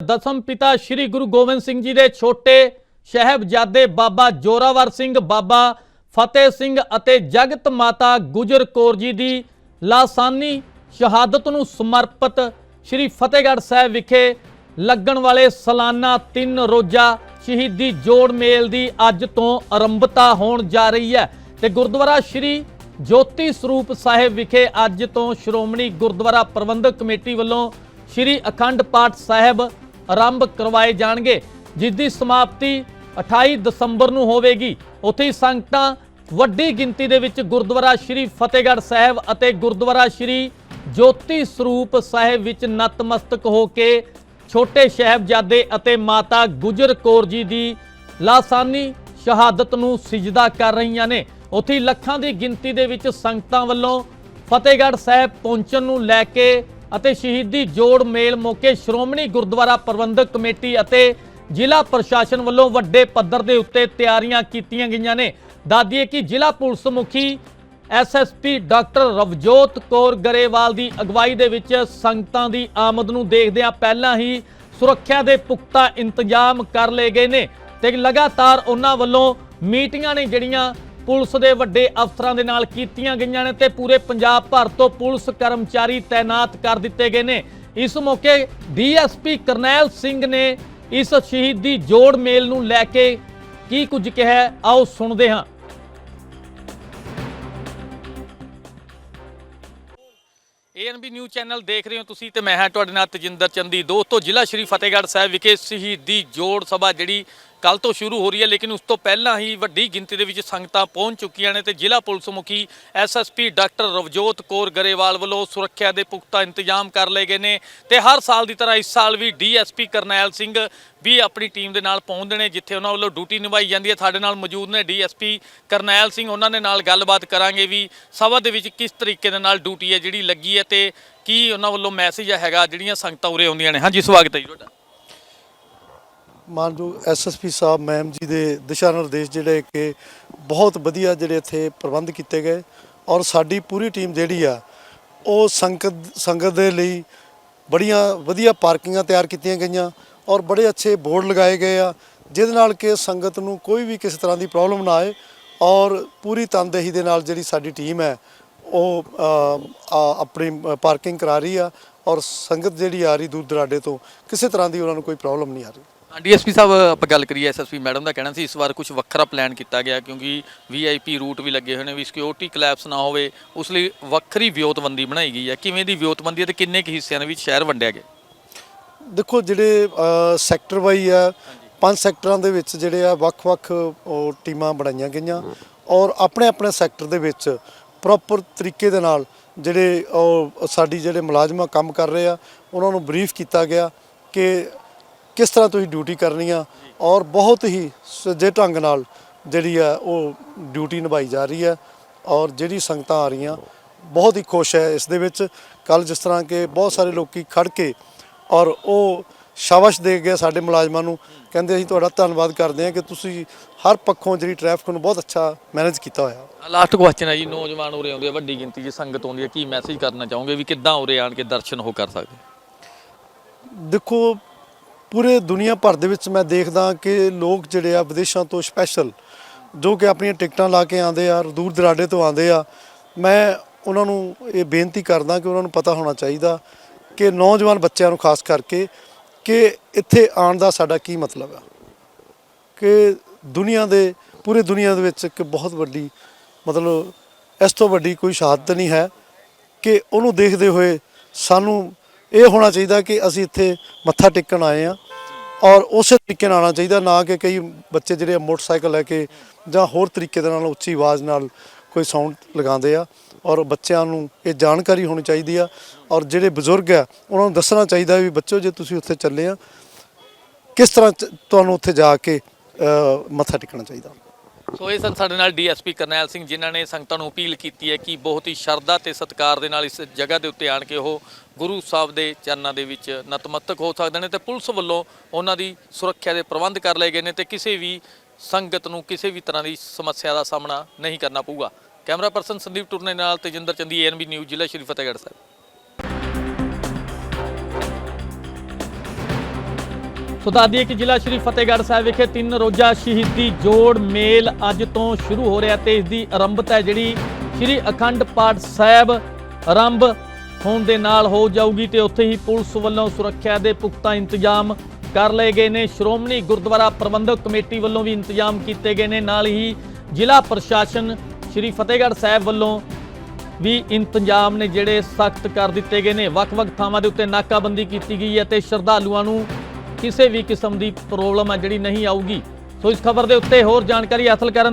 ਦਸਮ ਪਿਤਾ ਸ੍ਰੀ ਗੁਰੂ ਗੋਬਿੰਦ ਸਿੰਘ ਜੀ ਦੇ ਛੋਟੇ ਸਹਿਬਜ਼ਾਦੇ ਬਾਬਾ ਜੋਰਾਵਰ ਸਿੰਘ, ਬਾਬਾ ਫਤਿਹ ਸਿੰਘ ਅਤੇ ਜਗਤ ਮਾਤਾ ਗੁਜਰ ਕੌਰ ਜੀ ਦੀ ਲਾਸਾਨੀ ਸ਼ਹਾਦਤ ਨੂੰ ਸਮਰਪਿਤ ਸ੍ਰੀ ਫਤਿਹਗੜ੍ਹ ਸਾਹਿਬ ਵਿਖੇ ਲੱਗਣ ਵਾਲੇ ਸਾਲਾਨਾ ਤਿੰਨ ਰੋਜ਼ਾ ਸ਼ਹੀਦੀ ਜੋੜ ਮੇਲ ਦੀ ਅੱਜ ਤੋਂ ਆਰੰਭਤਾ ਹੋਣ ਜਾ ਰਹੀ ਹੈ ਤੇ ਗੁਰਦੁਆਰਾ ਸ੍ਰੀ ਜੋਤੀ ਸਰੂਪ ਸਾਹਿਬ ਵਿਖੇ ਅੱਜ ਤੋਂ ਸ਼੍ਰੋਮਣੀ ਗੁਰਦੁਆਰਾ ਪ੍ਰਬੰਧਕ ਕਮੇਟੀ ਵੱਲੋਂ ਸ੍ਰੀ ਅਖੰਡ ਪਾਠ ਸਾਹਿਬ ਆਰੰਭ ਕਰਵਾਏ ਜਾਣਗੇ ਜਿਸ ਦੀ ਸਮਾਪਤੀ 28 ਦਸੰਬਰ ਨੂੰ ਹੋਵੇਗੀ। ਉੱਥੇ ਹੀ ਸੰਗਤਾਂ ਵੱਡੀ ਗਿਣਤੀ ਦੇ ਵਿੱਚ ਗੁਰਦੁਆਰਾ ਸ੍ਰੀ ਫਤਿਹਗੜ੍ਹ ਸਾਹਿਬ ਅਤੇ ਗੁਰਦੁਆਰਾ ਸ੍ਰੀ ਜੋਤੀ ਸਰੂਪ ਸਾਹਿਬ ਵਿੱਚ ਨਤਮਸਤਕ ਹੋ ਕੇ ਛੋਟੇ ਸਾਹਿਬਜ਼ਾਦੇ ਅਤੇ ਮਾਤਾ ਗੁਜਰ ਕੌਰ ਜੀ ਦੀ ਲਾਸਾਨੀ ਸ਼ਹਾਦਤ ਨੂੰ ਸਿਜਦਾ ਕਰ ਰਹੀਆਂ ਨੇ। ਉੱਥੇ ਲੱਖਾਂ ਦੀ ਗਿਣਤੀ ਦੇ ਵਿੱਚ ਸੰਗਤਾਂ ਵੱਲੋਂ ਫਤਿਹਗੜ੍ਹ ਸਾਹਿਬ ਪਹੁੰਚਣ ਨੂੰ ਲੈ ਕੇ ਅਤੇ ਸ਼ਹੀਦੀ ਜੋੜ ਮੇਲ ਮੌਕੇ ਸ਼੍ਰੋਮਣੀ ਗੁਰਦੁਆਰਾ ਪ੍ਰਬੰਧਕ ਕਮੇਟੀ ਅਤੇ ਜ਼ਿਲ੍ਹਾ ਪ੍ਰਸ਼ਾਸਨ ਵੱਲੋਂ ਵੱਡੇ ਪੱਧਰ ਦੇ ਉੱਤੇ ਤਿਆਰੀਆਂ ਕੀਤੀਆਂ ਗਈਆਂ ਨੇ। ਦਾਦੀਏ ਕਿ ਜ਼ਿਲ੍ਹਾ ਪੁਲਿਸ ਮੁਖੀ ਐਸਐਸਪੀ ਡਾਕਟਰ ਰਵਜੋਤ ਕੌਰ ਗਰੇਵਾਲ ਦੀ ਅਗਵਾਈ ਦੇ ਵਿੱਚ ਸੰਗਤਾਂ ਦੀ ਆਮਦ ਨੂੰ ਦੇਖਦਿਆਂ ਪਹਿਲਾਂ ਹੀ ਸੁਰੱਖਿਆ ਦੇ ਪੁਖਤਾ ਇੰਤਜ਼ਾਮ ਕਰ ਲਏ ਗਏ ਨੇ ਤੇ ਲਗਾਤਾਰ ਉਹਨਾਂ ਵੱਲੋਂ ਮੀਟਿੰਗਾਂ ਨੇ ਜਿਹੜੀਆਂ ਪੁਲਿਸ ਦੇ ਵੱਡੇ ਅਫਸਰਾਂ ਦੇ ਨਾਲ ਕੀਤੀਆਂ ਗਈਆਂ ਨੇ ਤੇ ਪੂਰੇ ਪੰਜਾਬ ਭਰ ਤੋਂ ਪੁਲਿਸ ਕਰਮਚਾਰੀ ਤਾਇਨਾਤ ਕਰ ਦਿੱਤੇ ਗਏ ਨੇ। ਇਸ ਮੌਕੇ ਡੀਐਸਪੀ ਕਰਨੈਲ ਸਿੰਘ ਨੇ ਇਸ ਸ਼ਹੀਦੀ ਜੋੜ ਮੇਲ ਨੂੰ ਲੈ ਕੇ ਕੀ ਕੁਝ ਕਿਹਾ ਆਓ ਸੁਣਦੇ ਹਾਂ। ਏਐਨਬੀ ਨਿਊਜ਼ ਚੈਨਲ ਦੇਖ ਰਹੇ ਹੋ ਤੁਸੀਂ ਤੇ ਮੈਂ ਹਾਂ ਤੁਹਾਡੇ ਨਾਲ ਤਜਿੰਦਰ ਚੰਦੀ। ਦੋਸਤੋ, ਜ਼ਿਲ੍ਹਾ ਸ਼੍ਰੀ ਫਤਿਹਗੜ੍ਹ ਸਾਹਿਬ ਵਿਖੇ ਸ਼ਹੀਦੀ ਜੋੜ ਸਭਾ ਜਿਹੜੀ ਕੱਲ ਤੋਂ ਸ਼ੁਰੂ ਹੋ ਰਹੀ ਹੈ, ਲੇਕਿਨ ਉਸ ਤੋਂ ਪਹਿਲਾਂ ਹੀ ਵੱਡੀ ਗਿਣਤੀ ਦੇ ਵਿੱਚ ਸੰਗਤਾਂ ਪਹੁੰਚ ਚੁੱਕੀਆਂ ਨੇ ਤੇ ਜ਼ਿਲ੍ਹਾ ਪੁਲਿਸ ਮੁਖੀ ਐਸਐਸਪੀ ਡਾਕਟਰ ਰਵਜੋਤ ਕੌਰ ਗਰੇਵਾਲ ਵੱਲੋਂ ਸੁਰੱਖਿਆ ਦੇ ਪੁਖਤਾ ਇੰਤਜ਼ਾਮ ਕਰ ਲਏ ਗਏ ਨੇ ਤੇ ਹਰ ਸਾਲ ਦੀ ਤਰ੍ਹਾਂ ਇਸ ਸਾਲ ਵੀ ਡੀਐਸਪੀ ਕਰਨੈਲ ਸਿੰਘ ਵੀ ਆਪਣੀ ਟੀਮ ਦੇ ਨਾਲ ਪਹੁੰਚਦੇ ਨੇ, ਜਿੱਥੇ ਉਹਨਾਂ ਵੱਲੋਂ ਡਿਊਟੀ ਨਿਭਾਈ ਜਾਂਦੀ ਹੈ। ਸਾਡੇ ਨਾਲ ਮੌਜੂਦ ਨੇ ਡੀਐਸਪੀ ਕਰਨੈਲ ਸਿੰਘ, ਉਹਨਾਂ ਦੇ ਨਾਲ ਗੱਲਬਾਤ ਕਰਾਂਗੇ ਵੀ ਸਭਾ ਦੇ ਵਿੱਚ ਕਿਸ ਤਰੀਕੇ ਦੇ ਨਾਲ ਡਿਊਟੀ ਹੈ ਜਿਹੜੀ ਲੱਗੀ ਹੈ ਤੇ ਕੀ ਉਹਨਾਂ ਵੱਲੋਂ ਮੈਸੇਜ ਹੈਗਾ, ਜਿਹੜੀਆਂ ਸੰਗਤਾਂ ਉਰੇ ਆਉਂਦੀਆਂ ਨੇ। ਹਾਂਜੀ, ਸਵਾਗਤ ਹੈ ਜੀ ਤੁਹਾਡਾ। ਮਾਨਯੋਗ ਐਸਐਸਪੀ ਸਾਹਿਬ, ਮੈਮ ਜੀ ਦੇ ਦਿਸ਼ਾ ਨਿਰਦੇਸ਼ ਜਿਹੜੇ ਕਿ ਬਹੁਤ ਵਧੀਆ ਜਿਹੜੇ ਇੱਥੇ ਪ੍ਰਬੰਧ ਕੀਤੇ ਗਏ ਔਰ ਸਾਡੀ ਪੂਰੀ ਟੀਮ ਜਿਹੜੀ ਆ, ਉਹ ਸੰਗਤ ਸੰਗਤ ਦੇ ਲਈ ਬੜੀਆਂ ਵਧੀਆ ਪਾਰਕਿੰਗਾਂ ਤਿਆਰ ਕੀਤੀਆਂ ਗਈਆਂ ਔਰ ਬੜੇ ਅੱਛੇ ਬੋਰਡ ਲਗਾਏ ਗਏ ਆ, ਜਿਹਦੇ ਨਾਲ ਕਿ ਸੰਗਤ ਨੂੰ ਕੋਈ ਵੀ ਕਿਸੇ ਤਰ੍ਹਾਂ ਦੀ ਪ੍ਰੋਬਲਮ ਨਾ ਆਏ ਔਰ ਪੂਰੀ ਤਨਦੇਹੀ ਦੇ ਨਾਲ ਜਿਹੜੀ ਸਾਡੀ ਟੀਮ ਹੈ, ਉਹ ਆਪਣੀ ਪਾਰਕਿੰਗ ਕਰਾ ਰਹੀ ਆ ਔਰ ਸੰਗਤ ਜਿਹੜੀ ਆ ਰਹੀ ਦੂਰ ਦਰਾਡੇ ਤੋਂ, ਕਿਸੇ ਤਰ੍ਹਾਂ ਦੀ ਉਹਨਾਂ ਨੂੰ ਕੋਈ ਪ੍ਰੋਬਲਮ ਨਹੀਂ ਆ ਰਹੀ। ਡੀਐਸਪੀ ਸਾਹਿਬ ਆਪਾਂ ਗੱਲ ਕਰੀਏ ਐਸਐਸਪੀ ਮੈਡਮ ਦਾ ਕਹਿਣਾ ਸੀ ਇਸ ਵਾਰ ਕੁਝ ਵੱਖਰਾ ਪਲਾਨ ਕੀਤਾ ਗਿਆ ਕਿਉਂਕਿ ਵੀਆਈਪੀ ਰੂਟ ਵੀ ਲੱਗੇ ਹੋਏ ਨੇ ਵੀ ਸਿਕਿਉਰਿਟੀ ਕਲੈਪਸ ਨਾ ਹੋਵੇ ਉਸ ਲਈ ਵੱਖਰੀ ਵਿਉਂਤਬੰਦੀ ਬਣਾਈ ਗਈ ਹੈ। ਕਿਵੇਂ ਦੀ ਵਿਉਂਤਬੰਦੀ ਹੈ ਤੇ ਕਿੰਨੇ ਕੁ ਹਿੱਸਿਆਂ ਦੇ ਵਿੱਚ ਸ਼ਹਿਰ ਵੰਡਿਆ ਗਿਆ? ਦੇਖੋ ਜਿਹੜੇ ਸੈਕਟਰ ਵਾਈ ਆ ਪੰਜ ਸੈਕਟਰਾਂ ਦੇ ਵਿੱਚ ਜਿਹੜੇ ਆ ਵੱਖ-ਵੱਖ ਟੀਮਾਂ ਬਣਾਈਆਂ ਗਈਆਂ ਔਰ ਆਪਣੇ ਆਪਣੇ ਸੈਕਟਰ ਦੇ ਵਿੱਚ ਪ੍ਰੋਪਰ ਤਰੀਕੇ ਦੇ ਨਾਲ ਜਿਹੜੇ ਸਾਡੀ ਜਿਹੜੇ ਮੁਲਾਜ਼ਮਾਂ ਕੰਮ ਕਰ ਰਹੇ ਆ ਉਹਨਾਂ ਨੂੰ ਬਰੀਫ ਕੀਤਾ ਗਿਆ ਕਿ ਕਿਸ ਤਰ੍ਹਾਂ ਤੁਸੀਂ ਡਿਊਟੀ ਕਰਨੀ ਆ ਔਰ ਬਹੁਤ ਹੀ ਸੁਚੱਜੇ ਢੰਗ ਨਾਲ ਜਿਹੜੀ ਆ ਉਹ ਡਿਊਟੀ ਨਿਭਾਈ ਜਾ ਰਹੀ ਹੈ ਔਰ ਜਿਹੜੀ ਸੰਗਤਾਂ ਆ ਰਹੀਆਂ ਬਹੁਤ ਹੀ ਖੁਸ਼ ਹੈ ਇਸ ਦੇ ਵਿੱਚ। ਕੱਲ ਜਿਸ ਤਰ੍ਹਾਂ ਕਿ ਬਹੁਤ ਸਾਰੇ ਲੋਕੀ ਖੜ ਕੇ ਔਰ ਉਹ ਸ਼ਾਬਾਸ਼ ਦੇ ਗਏ ਸਾਡੇ ਮੁਲਾਜ਼ਮਾਂ ਨੂੰ। ਕਹਿੰਦੇ ਅਸੀਂ ਤੁਹਾਡਾ ਧੰਨਵਾਦ ਕਰਦੇ ਹਾਂ ਕਿ ਤੁਸੀਂ ਹਰ ਪੱਖੋਂ ਜਿਹੜੀ ਟ੍ਰੈਫਿਕ ਨੂੰ ਬਹੁਤ ਅੱਛਾ ਮੈਨੇਜ ਕੀਤਾ ਹੋਇਆ। ਲਾਸਟ ਕੁਐਸਚਨ ਹੈ ਜੀ ਨੌਜਵਾਨ ਉਰੇ ਆਉਂਦੇ ਆ ਵੱਡੀ ਗਿਣਤੀ 'ਚ ਸੰਗਤ ਆਉਂਦੀ ਹੈ ਕੀ ਮੈਸੇਜ ਕਰਨਾ ਚਾਹੋਗੇ ਵੀ ਕਿੱਦਾਂ ਉਰੇ ਆਣ ਕੇ ਦਰਸ਼ਨ ਹੋ ਕਰ ਸਕਦੇ? ਦੇਖੋ ਪੂਰੇ ਦੁਨੀਆ ਭਰ ਦੇ ਵਿੱਚ ਮੈਂ ਦੇਖਦਾ ਕਿ ਲੋਕ ਜਿਹੜੇ ਆ ਵਿਦੇਸ਼ਾਂ ਤੋਂ ਸਪੈਸ਼ਲ ਜੋ ਕਿ ਆਪਣੀਆਂ ਟਿਕਟਾਂ ਲਾ ਕੇ ਆਉਂਦੇ ਆ, ਦੂਰ ਦਰਾਡੇ ਤੋਂ ਆਉਂਦੇ ਆ, ਮੈਂ ਉਹਨਾਂ ਨੂੰ ਇਹ ਬੇਨਤੀ ਕਰਦਾ ਕਿ ਉਹਨਾਂ ਨੂੰ ਪਤਾ ਹੋਣਾ ਚਾਹੀਦਾ ਕਿ ਨੌਜਵਾਨ ਬੱਚਿਆਂ ਨੂੰ ਖਾਸ ਕਰਕੇ ਕਿ ਇੱਥੇ ਆਉਣ ਦਾ ਸਾਡਾ ਕੀ ਮਤਲਬ ਆ। ਕਿ ਦੁਨੀਆ ਦੇ, ਪੂਰੇ ਦੁਨੀਆ ਦੇ ਵਿੱਚ ਇੱਕ ਬਹੁਤ ਵੱਡੀ ਮਤਲਬ ਇਸ ਤੋਂ ਵੱਡੀ ਕੋਈ ਸ਼ਹਾਦਤ ਨਹੀਂ ਹੈ ਕਿ ਉਹਨੂੰ ਦੇਖਦੇ ਹੋਏ ਸਾਨੂੰ ਇਹ ਹੋਣਾ ਚਾਹੀਦਾ ਕਿ ਅਸੀਂ ਇੱਥੇ ਮੱਥਾ ਟੇਕਣ ਆਏ ਆ ਔਰ ਉਸੇ ਤਰੀਕੇ ਨਾਲ ਆਉਣਾ ਚਾਹੀਦਾ, ਨਾ ਕਿ ਕਈ ਬੱਚੇ ਜਿਹੜੇ ਆ ਮੋਟਰਸਾਈਕਲ ਲੈ ਕੇ ਜਾਂ ਹੋਰ ਤਰੀਕੇ ਦੇ ਨਾਲ ਉੱਚੀ ਆਵਾਜ਼ ਨਾਲ ਕੋਈ ਸਾਊਂਡ ਲਗਾਉਂਦੇ ਆ ਔਰ ਬੱਚਿਆਂ ਨੂੰ ਇਹ ਜਾਣਕਾਰੀ ਹੋਣੀ ਚਾਹੀਦੀ ਆ ਔਰ ਜਿਹੜੇ ਬਜ਼ੁਰਗ ਆ, ਉਹਨਾਂ ਨੂੰ ਦੱਸਣਾ ਚਾਹੀਦਾ ਵੀ ਬੱਚੋ ਜੇ ਤੁਸੀਂ ਉੱਥੇ ਚੱਲੇ ਆ, ਕਿਸ ਤਰ੍ਹਾਂ ਤੁਹਾਨੂੰ ਉੱਥੇ ਜਾ ਕੇ ਮੱਥਾ ਟੇਕਣਾ ਚਾਹੀਦਾ? ਸੋ ਇਹ ਸਨ ਸਾਡੇ ਨਾਲ ਡੀਐਸਪੀ ਕਰਨੈਲ ਸਿੰਘ, ਜਿਨ੍ਹਾਂ ਨੇ ਸੰਗਤਾਂ ਨੂੰ ਅਪੀਲ ਕੀਤੀ ਹੈ ਕਿ ਬਹੁਤ ਹੀ ਸ਼ਰਧਾ ਤੇ ਸਤਿਕਾਰ ਦੇ ਨਾਲ ਇਸ ਜਗ੍ਹਾ ਦੇ ਉੱਤੇ ਆਣ ਕੇ ਉਹ ਗੁਰੂ ਸਾਹਿਬ ਦੇ ਚਰਨਾਂ ਦੇ ਵਿੱਚ ਨਤਮਸਤਕ ਹੋ ਸਕਦੇ ਨੇ ਤੇ ਪੁਲਿਸ ਵੱਲੋਂ ਉਹਨਾਂ ਦੀ ਸੁਰੱਖਿਆ ਦੇ ਪ੍ਰਬੰਧ ਕਰ ਲਏ ਗਏ ਨੇ ਤੇ ਕਿਸੇ ਵੀ ਸੰਗਤ ਨੂੰ ਕਿਸੇ ਵੀ ਤਰ੍ਹਾਂ ਦੀ ਸਮੱਸਿਆ ਦਾ ਸਾਹਮਣਾ ਨਹੀਂ ਕਰਨਾ ਪਊਗਾ। ਕੈਮਰਾ ਪਰਸਨ ਸੰਦੀਪ ਟੁਰਨੇ ਨਾਲ ਤੇਜਿੰਦਰ ਚੰਦੀ ਐਨਬੀ ਨਿਊਜ਼ ਜ਼ਿਲ੍ਹਾ ਸ਼੍ਰੀ ਫਤਿਹਗੜ੍ਹ ਸਾਹਿਬ। ਸੋ ਦੱਸ ਕਿ ਜ਼ਿਲ੍ਹਾ ਸ਼੍ਰੀ ਫਤਿਹਗੜ੍ਹ ਸਾਹਿਬ ਵਿਖੇ ਤਿੰਨ ਰੋਜ਼ਾ ਸ਼ਹੀਦੀ ਜੋੜ ਮੇਲ ਅੱਜ ਤੋਂ ਸ਼ੁਰੂ ਹੋ ਰਿਹਾ ਤੇ ਇਸ ਦੀ ਆਰੰਭਤਾ ਹੈ ਜਿਹੜੀ ਸ਼੍ਰੀ ਅਖੰਡ ਪਾਠ ਸਾਹਿਬ ਆਰੰਭ ਹੋਣ ਦੇ ਨਾਲ ਹੋ ਜਾਊਗੀ ਤੇ ਉੱਥੇ ਹੀ ਪੁਲਿਸ ਵੱਲੋਂ ਸੁਰੱਖਿਆ ਦੇ ਪੁਖਤਾ ਇੰਤਜ਼ਾਮ ਕਰ ਲਏ ਗਏ ਨੇ। ਸ਼੍ਰੋਮਣੀ ਗੁਰਦੁਆਰਾ ਪ੍ਰਬੰਧਕ ਕਮੇਟੀ ਵੱਲੋਂ ਵੀ ਇੰਤਜ਼ਾਮ ਕੀਤੇ ਗਏ ਨੇ। ਨਾਲ ਹੀ ਜ਼ਿਲ੍ਹਾ ਪ੍ਰਸ਼ਾਸਨ ਸ਼੍ਰੀ ਫਤਿਹਗੜ੍ਹ ਸਾਹਿਬ ਵੱਲੋਂ ਵੀ ਇੰਤਜ਼ਾਮ ਨੇ ਜਿਹੜੇ ਸਖਤ ਕਰ ਦਿੱਤੇ ਗਏ ਨੇ। ਵੱਖ-ਵੱਖ ਥਾਵਾਂ ਦੇ ਉੱਤੇ ਨਾਕਾਬੰਦੀ ਕੀਤੀ ਗਈ ਹੈ ਤੇ ਸ਼ਰਧਾਲੂਆਂ ਨੂੰ ਕਿਸੇ ਵੀ ਕਿਸਮ ਦੀ ਪ੍ਰੋਬਲਮ ਹੈ ਜਿਹੜੀ ਨਹੀਂ ਆਊਗੀ। ਸੋ ਇਸ ਖਬਰ ਦੇ ਉੱਤੇ ਹੋਰ ਜਾਣਕਾਰੀ ਹਾਸਲ ਕਰਨ